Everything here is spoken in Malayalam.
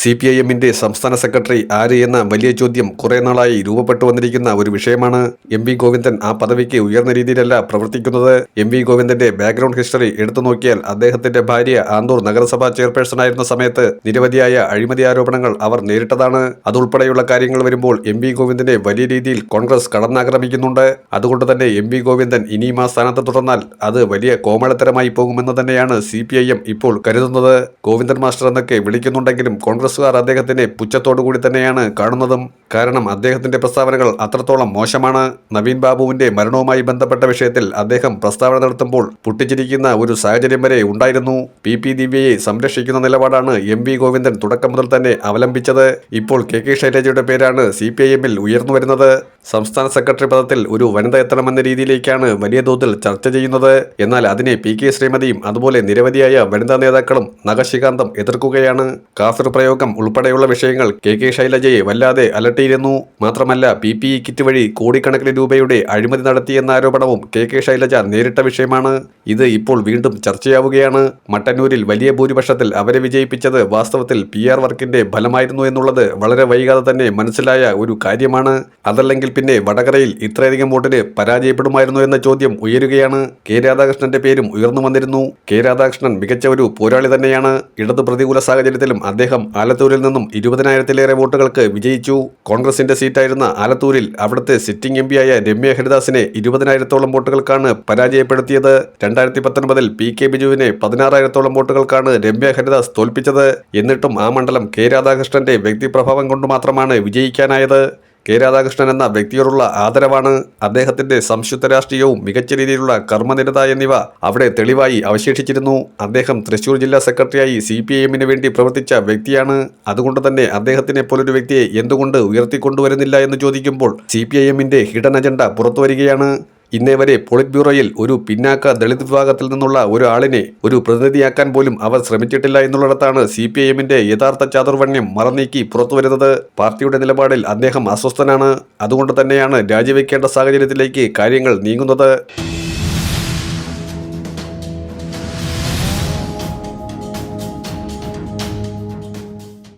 സി പി ഐ എമ്മിന്റെ സംസ്ഥാന സെക്രട്ടറി ആര് എന്ന വലിയ ചോദ്യം കുറെ നാളായി രൂപപ്പെട്ടു വന്നിരിക്കുന്ന ഒരു വിഷയമാണ് എം വി ഗോവിന്ദൻ ആ പദവിക്ക് ഉയർന്ന രീതിയിലല്ല പ്രവർത്തിക്കുന്നത്. എം വി ഗോവിന്ദന്റെ ബാക്ക്ഗ്രൗണ്ട് ഹിസ്റ്ററി എടുത്തു നോക്കിയാൽ അദ്ദേഹത്തിന്റെ ഭാര്യ ആന്തൂർ നഗരസഭാ ചെയർപേഴ്സൺ ആയിരുന്ന സമയത്ത് നിരവധിയായ അഴിമതി ആരോപണങ്ങൾ അവർ നേരിട്ടതാണ്. അതുൾപ്പെടെയുള്ള കാര്യങ്ങൾ വരുമ്പോൾ എം വി ഗോവിന്ദനെ വലിയ രീതിയിൽ കോൺഗ്രസ് കടന്നാക്രമിക്കുന്നുണ്ട്. അതുകൊണ്ട് തന്നെ എം വി ഗോവിന്ദൻ ഇനിയും ആ സ്ഥാനത്ത് തുടർന്നാൽ അത് വലിയ കോമളത്തരമായി പോകുമെന്ന് തന്നെയാണ് സി ഇപ്പോൾ കരുതുന്നത്. ഗോവിന്ദൻ മാസ്റ്റർ എന്നൊക്കെ വിളിക്കുന്നുണ്ടെങ്കിലും കോൺഗ്രസുകാർ അദ്ദേഹത്തിന്റെ പുച്ഛത്തോടു കൂടി തന്നെയാണ് കാണുന്നതും കാരണം അദ്ദേഹത്തിന്റെ പ്രസ്താവനകൾ അത്രത്തോളം മോശമാണ്. നവീൻ ബാബുവിന്റെ മരണവുമായി ബന്ധപ്പെട്ട വിഷയത്തിൽ അദ്ദേഹം പ്രസ്താവന നടത്തുമ്പോൾ പൊട്ടിച്ചിരിക്കുന്ന ഒരു സാഹചര്യം വരെ ഉണ്ടായിരുന്നു. പി. പി. ദിവ്യയെ സംരക്ഷിക്കുന്ന നിലപാടാണ് എം. വി. ഗോവിന്ദൻ തുടക്കം മുതൽ തന്നെ അവലംബിച്ചത്. ഇപ്പോൾ കെ. കെ. ശൈലജയുടെ പേരാണ് സി. പി. ഐ. എമ്മിൽ ഉയർന്നു വരുന്നത്. സംസ്ഥാന സെക്രട്ടറി പദത്തിൽ ഒരു വനിത എത്തണമെന്ന രീതിയിലേക്കാണ് വലിയ തോതിൽ ചർച്ച ചെയ്യുന്നത്. എന്നാൽ അതിനെ പി. കെ. ശ്രീമതിയും അതുപോലെ നിരവധിയായ വനിതാ നേതാക്കളും നഖശികാന്തം എതിർക്കുകയാണ്. കാസർ പ്രയോഗം ഉൾപ്പെടെയുള്ള വിഷയങ്ങൾ കെ. കെ. ശൈലജയെ വല്ലാതെ അലട്ടിയിരുന്നു മാത്രമല്ല പി പി ഇ കിറ്റ് വഴി കോടിക്കണക്കിന് രൂപയുടെ അഴിമതി നടത്തിയെന്ന ആരോപണവും കെ കെ ശൈലജ നേരിട്ട വിഷയമാണ്. ഇത് ഇപ്പോൾ വീണ്ടും ചർച്ചയാവുകയാണ്. മട്ടന്നൂരിൽ വലിയ ഭൂരിപക്ഷത്തിൽ അവരെ വിജയിപ്പിച്ചത് വാസ്തവത്തിൽ പി ആർ വർക്കിന്റെ ഫലമായിരുന്നു എന്നുള്ളത് വളരെ വൈകാതെ തന്നെ മനസ്സിലായ ഒരു കാര്യമാണ്. അതല്ലെങ്കിൽ പിന്നെ വടകരയിൽ ഇത്രയധികം വോട്ടിന് പരാജയപ്പെടുമായിരുന്നു എന്ന ചോദ്യം ഉയരുകയാണ്. കെ രാധാകൃഷ്ണന്റെ പേരും ഉയർന്നു വന്നിരുന്നു. കെ രാധാകൃഷ്ണൻ മികച്ച ഒരു പോരാളി തന്നെയാണ്. ഇടതു പ്രതികൂല സാഹചര്യത്തിലും അദ്ദേഹം ആലത്തൂരിൽ നിന്നും ഇരുപതിനായിരത്തിലേറെ വോട്ടുകൾക്ക് വിജയിച്ചു. കോൺഗ്രസിന്റെ സീറ്റായിരുന്ന ആലത്തൂരിൽ അവിടുത്തെ സിറ്റിംഗ് എം പിയായ രമ്യ ഹരിദാസിനെ ഇരുപതിനായിരത്തോളം വോട്ടുകൾക്കാണ് പരാജയപ്പെടുത്തിയത്. രണ്ടായിരത്തി പത്തൊൻപതിൽ പി കെ ബിജുവിനെ പതിനാറായിരത്തോളം വോട്ടുകൾക്കാണ് രമ്യ ഹരിദാസ് തോൽപ്പിച്ചത്. എന്നിട്ടും ആ മണ്ഡലം കെ രാധാകൃഷ്ണന്റെ വ്യക്തിപ്രഭാവം കൊണ്ട് മാത്രമാണ് വിജയിക്കാനായത്. കെ രാധാകൃഷ്ണൻ എന്ന വ്യക്തിയോടുള്ള ആദരവാണ് അദ്ദേഹത്തിന്റെ സംശുദ്ധ രാഷ്ട്രീയവും മികച്ച രീതിയിലുള്ള കർമ്മനിരത എന്നിവ അവിടെ തെളിവായി അവശേഷിച്ചിരുന്നു. അദ്ദേഹം തൃശൂർ ജില്ലാ സെക്രട്ടറിയായി സി പി എമ്മിന് വേണ്ടി പ്രവർത്തിച്ച വ്യക്തിയാണ്. അതുകൊണ്ട് തന്നെ അദ്ദേഹത്തിനെ പോലൊരു വ്യക്തിയെ എന്തുകൊണ്ട് ഉയർത്തിക്കൊണ്ടുവരുന്നില്ല എന്ന് ചോദിക്കുമ്പോൾ സി പി ഐ എമ്മിന്റെ ഹിഡൻ അജണ്ട പുറത്തു വരികയാണ് ഇന്നേ വരെ പോളിറ്റ് ബ്യൂറോയിൽ ഒരു പിന്നാക്ക ദളിത് വിഭാഗത്തിൽ നിന്നുള്ള ഒരാളിനെ ഒരു പ്രതിനിധിയാക്കാൻ പോലും അവർ ശ്രമിച്ചിട്ടില്ല എന്നുള്ളിടത്താണ് സി പി ഐ എമ്മിന്റെ യഥാർത്ഥ ചാതുർവണ്യം മറന്നീക്കി പുറത്തു വരുന്നത് പാർട്ടിയുടെ നിലപാടിൽ അദ്ദേഹം അസ്വസ്ഥനാണ്. അതുകൊണ്ട് തന്നെയാണ് രാജിവെക്കേണ്ട സാഹചര്യത്തിലേക്ക് കാര്യങ്ങൾ നീങ്ങുന്നത്.